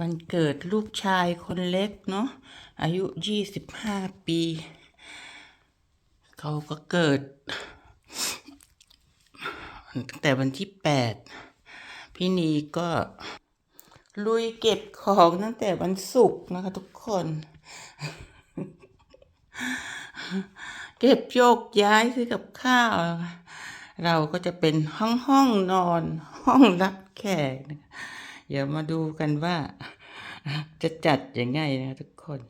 วันเกิดลูกชายคนเล็กเนาะอายุยี่สิบห้าปี เขาก็เกิดตั้งแต่วันที่แปดพี่นีก็ลุยเก็บของตั้งแต่วันศุกร์นะคะทุกคน เก็บโยกย้ายซื้อกับข้าว เราก็จะเป็นห้องห้องนอน ห้องรับแขกนะคะ เดี๋ยวมาดูกันว่า จะจัดยังไงนะทุกคน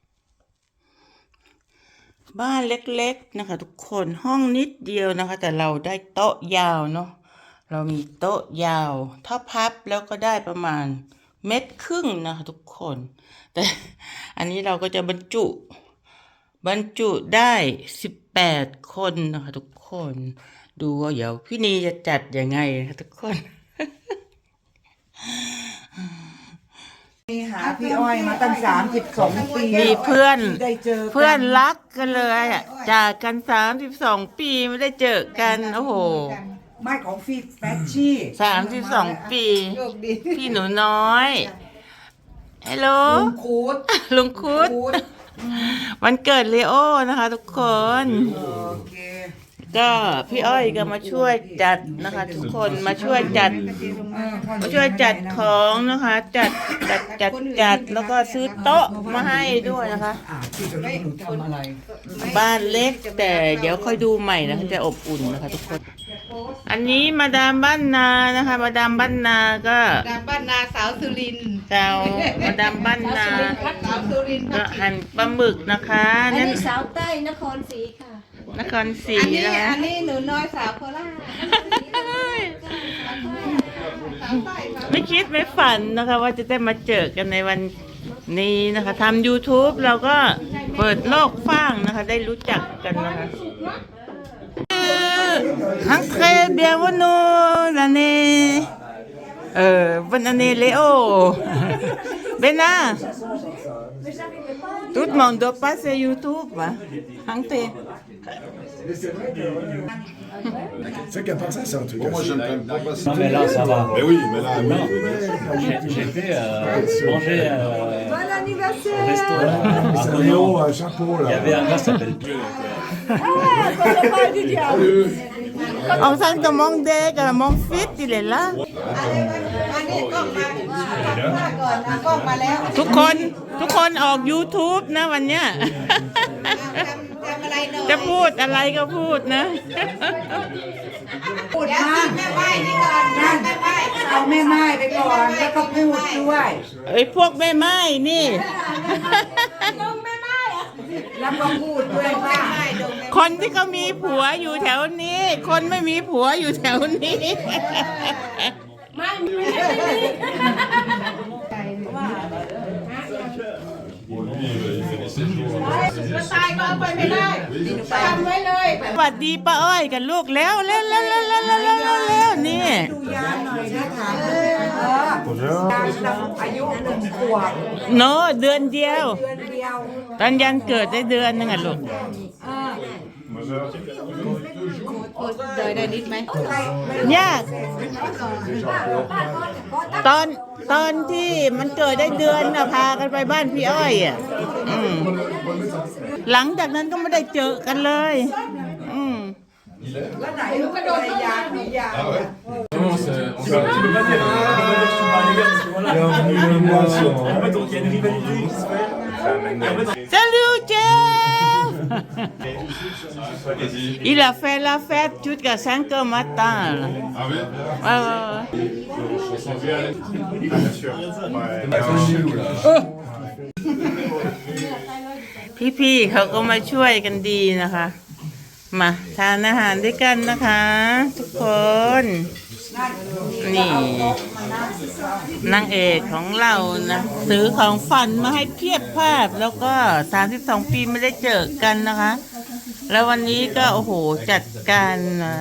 บ้านเล็กๆนะคะ ทุกคนห้องนิดเดียวนะคะ แต่เราได้โต๊ะยาวเนาะเรามีโต๊ะยาวถ้าพับแล้วก็ได้ประมาณเม็ดครึ่งนะคะทุกคน แต่อันนี้เราก็จะบรรจุ บรรจุได้สิบแปดคนนะคะทุกคน ดูว่าเดี๋ยวพี่นีจะจัดยังไงนะคะทุกคน หาพี่อ้อยมาตั้งสามสิบสองปีมีเพื่อนที่ได้เจอกัเพื่อนรักกันเลยอะจากกันสามสิบสองปีไม่ได้เจอกันโอ้โหไม่ของฟีแฟชชี่สามสิบสองปีพี่หนูน้อยฮัลโหลลุงคูดลุงคุดคูดวันเกิดเลโอนะคะทุกคน โอเค ก็พี่อ้อยก็มาช่วยจัดนะคะ ทุกคนมาช่วยจัดเออพ่อมาช่วยจัดของนะคะ จัดจัดจัดจัดแล้วก็ซื้อโต๊ะมาให้ด้วยนะคะอ่าที่จะรู้หนูทำอะไร บ้านเล็กแต่เดี๋ยวค่อยดูใหม่นะคะจะอบอุ่นนะคะ ทุกคน อันนี้มาดามบ้านนานะคะ มาดามบ้านนาก็ดามบ้านนาสาวสุรินทร์เจ้ามาดามบ้านนา สาวสุรินทร์ก็หั่นปลาหมึกนะคะอันนั่น นี้สาวใต้นครศรีค่ะ นครศรีอันนี้นะคะอันนี้หนูน้อยสาวโคราชสาวใต้สาวไม่คิดไม่ฝันนะคะ ว่าจะได้มาเจอกันในวันนี้นะคะทำ YouTube เราก็เปิดโลกฟ้างนะคะ ได้รู้จักกันนะคะฮังเคเบียวันโนลาเนเออวันอันเนเลโอเบนา Tout le monde doit passer YouTube, hein? Mais c'est vrai que. Euh, c'est qu'à part ça, c'est un truc. Bon, moi, j'aime quand pas passer. Non, mais là, ça va. Mais oui, mais là, ah, non. oui. J'ai fait euh, manger. Euh, bon anniversaire au restaurant. Ah, c'est un Léon, un chapeau, là. Il y avait un gars qui s'appelle Dieu. Ah, on parle du diable. On sent que mon deck, mon fit, il est là. Allez, กล้องมาทำหน้าก่อนนะกล้องมาแล้วทุกคนทุกคนออก YouTube นะวันเนี้ยทำทำอะไรหน่อยจะพูดอะไรก็พูดนะ พูดเดี๋ยวมาสิกแม่ไหว้นี่ก่อนแม่ไหว้เอาแม่ไม้ไปก่อนแล้วก็พูดด้วยไอ้พวกแม่ไม้นี่ แล้วก็พูดด้วยว่าไหว้ดงแม่คนที่เขามีผัวอยู่แถวนี้ คนไม่มีผัวอยู่แถวนี้ ไม่ไม่ไม่ไม่ใจว่าตายก็เอาไปไม่ได้จำไว้เลยสวัสดีป้าอ้อยกันลูกแล้วแล้วแล้วแล้วแล้วแล้วแล้วนี่ดูยาหน่อยนะคะอายุหนึ่งขวบโนเดือนเดียว ตอนยันเกิดได้เดือนนึงอะลูก Majeur. Đời này nít mấy. Nha. ตอนตอนที่มันเกิดได้เดือนนะพากันไปบ้านพี่อ้อยอะอืมหลังจากนั้นก็ไม่ได้เจอกันเลย อืม Là này lúc cái đôi này già bị già. Non, c'est- on peut- Tu peux pas dire, tu peux pas dire que tu me parles légal, parce que voilà. Bienvenue le mois sur- En fait, donc, il y a une rivalité qui se fait. Et en fait, ซาลูเจ la fête jusqu'à 5 heures matin. là. Ah oui Ouais, ouais, ouais. Bien sûr. Ouais. พี่ๆเขาก็มาช่วยกันดีนะคะ มาทานอาหารด้วยกันนะคะ ทุกคน นี่ นางเอกของเรานะซื้อของฝันมาให้เพียบภาพ แล้วก็32ปีไม่ได้เจอกันนะคะ แล้ววันนี้ก็โอ้โหจัดการนะ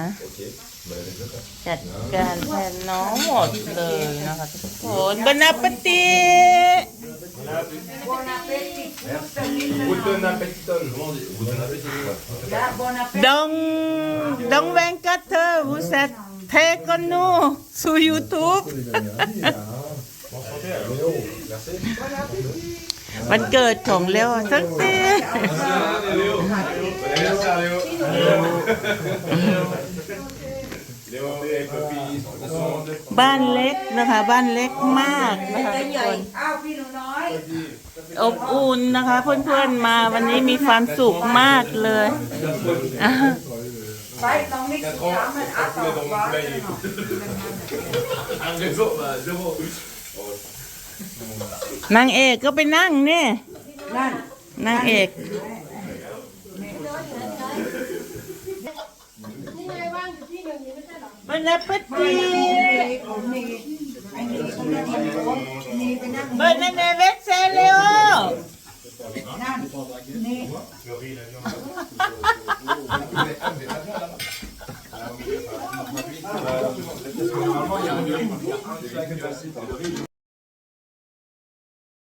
จัดการแทนน้องหมดเลยนะคะทุกคนบนาปติ Donc, donc 24 heures, vous êtes très connus sur YouTube. Pour les dernières vies, hein. วันเกิดของเลวสักที Anniversaire, Léo. Léo et Poppy sont บ้านเล็กนะคะ บ้านเล็กมากนะคะทุกคนอ้าวพี่หนูน้อยอบอุ่นนะคะ เพื่อนๆมาวันนี้มีความสุขมากเลย อะไปตรงนี้สามมันอัดต่อไป Un réseau, bah, zéro. นางเอกก็ไปนั่งเนี่ยนั่นนางเอกมันนับปตีผมมีไอ้นี่เขาไม่ได้มีไปนั่งเบอร์นันเนเวสเซเลโอนั่นนี่ Então,